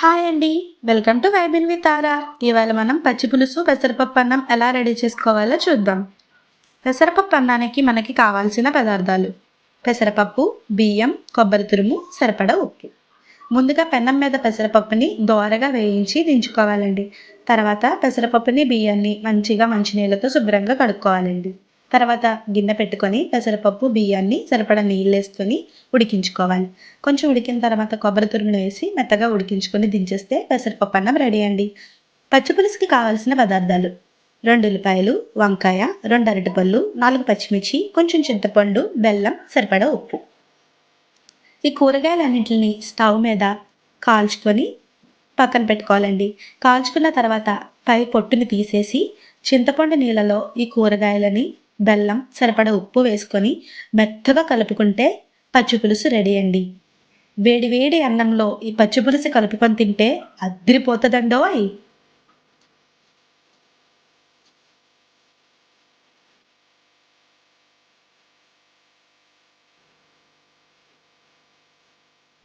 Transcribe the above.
Hi అండి. Welcome to vibing with Tara ఇవాళ మనం పచ్చి పులుసు పెసరపప్పు అన్నం ఎలా రెడీ చేసుకోవాలో చూద్దాం. పెసరపప్పు అన్నానికి మనకి కావాల్సిన పదార్థాలు. పెసరపప్పు బియ్యం కొబ్బరి తురుము సరిపడా ఉప్పు. ముందుగా పెన్నం మీద పెసరపప్పుని దోరగా వేయించి దించుకోవాలండి. తర్వాత పెసరపప్పుని బియ్యాన్ని మంచిగా మంచినీళ్ళతో శుభ్రంగా కడుక్కోవాలండి. తర్వాత గిన్నె పెట్టుకొని పెసరపప్పు బియ్యాన్ని సరిపడా నీళ్ళు వేసుకొని ఉడికించుకోవాలి. కొంచెం ఉడికిన తర్వాత కొబ్బరి తురుములు వేసి మెత్తగా ఉడికించుకొని దించేస్తే పెసరపప్పు అన్నం రెడీ అండి. పచ్చిపులుసుకి కావాల్సిన పదార్థాలు. రెండు ఉల్లిపాయలు వంకాయ రెండు అరటిపళ్ళు నాలుగు పచ్చిమిర్చి కొంచెం చింతపండు బెల్లం సరిపడా ఉప్పు. ఈ కూరగాయలన్నింటిని స్టవ్ మీద కాల్చుకొని పక్కన పెట్టుకోవాలండి. కాల్చుకున్న తర్వాత పై పొట్టుని తీసేసి చింతపండు నీళ్ళలో ఈ కూరగాయలని బెల్లం సరిపడా ఉప్పు వేసుకొని మెత్తగా కలుపుకుంటే పచ్చిపులుసు రెడీ అండి. వేడి వేడి అన్నంలో ఈ పచ్చిపులుసు కలుపుకొని తింటే అద్దరిపోతుందండోయ్!